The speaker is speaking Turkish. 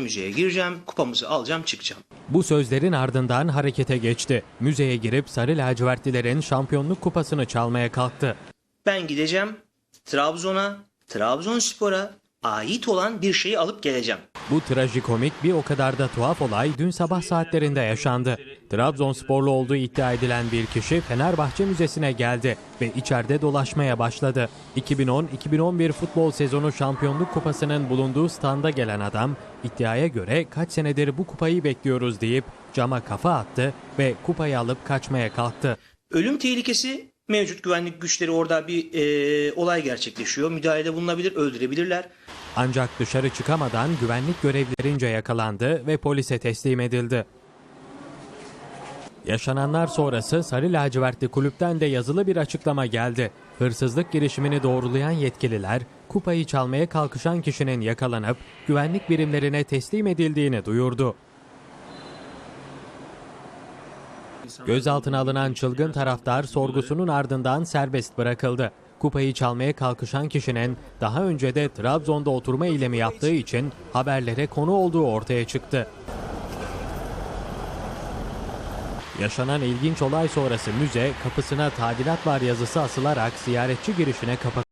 Müzeye gireceğim, kupamızı alacağım, çıkacağım. Bu sözlerin ardından harekete geçti. Müzeye girip Sarı Lacivertlilerin şampiyonluk kupasını çalmaya kalktı. Ben gideceğim Trabzon'a, Trabzonspor'a ait olan bir şeyi alıp geleceğim. Bu trajikomik bir o kadar da tuhaf olay dün sabah saatlerinde yaşandı. Trabzonsporlu olduğu iddia edilen bir kişi Fenerbahçe Müzesi'ne geldi ve içeride dolaşmaya başladı. 2010-2011 futbol sezonu şampiyonluk kupasının bulunduğu standa gelen adam iddiaya göre kaç senedir bu kupayı bekliyoruz deyip cama kafa attı ve kupayı alıp kaçmaya kalktı. Ölüm tehlikesi mevcut güvenlik güçleri orada bir e, olay gerçekleşiyor. Müdahalede bulunabilir, öldürebilirler. Ancak dışarı çıkamadan güvenlik görevlerince yakalandı ve polise teslim edildi. Yaşananlar sonrası Sarı Lacivertli kulüpten de yazılı bir açıklama geldi. Hırsızlık girişimini doğrulayan yetkililer, kupayı çalmaya kalkışan kişinin yakalanıp güvenlik birimlerine teslim edildiğini duyurdu. Gözaltına alınan çılgın taraftar sorgusunun ardından serbest bırakıldı. Kupayı çalmaya kalkışan kişinin daha önce de Trabzon'da oturma eylemi yaptığı için haberlere konu olduğu ortaya çıktı. Yaşanan ilginç olay sonrası müze kapısına tadilat var yazısı asılarak ziyaretçi girişine kapattı.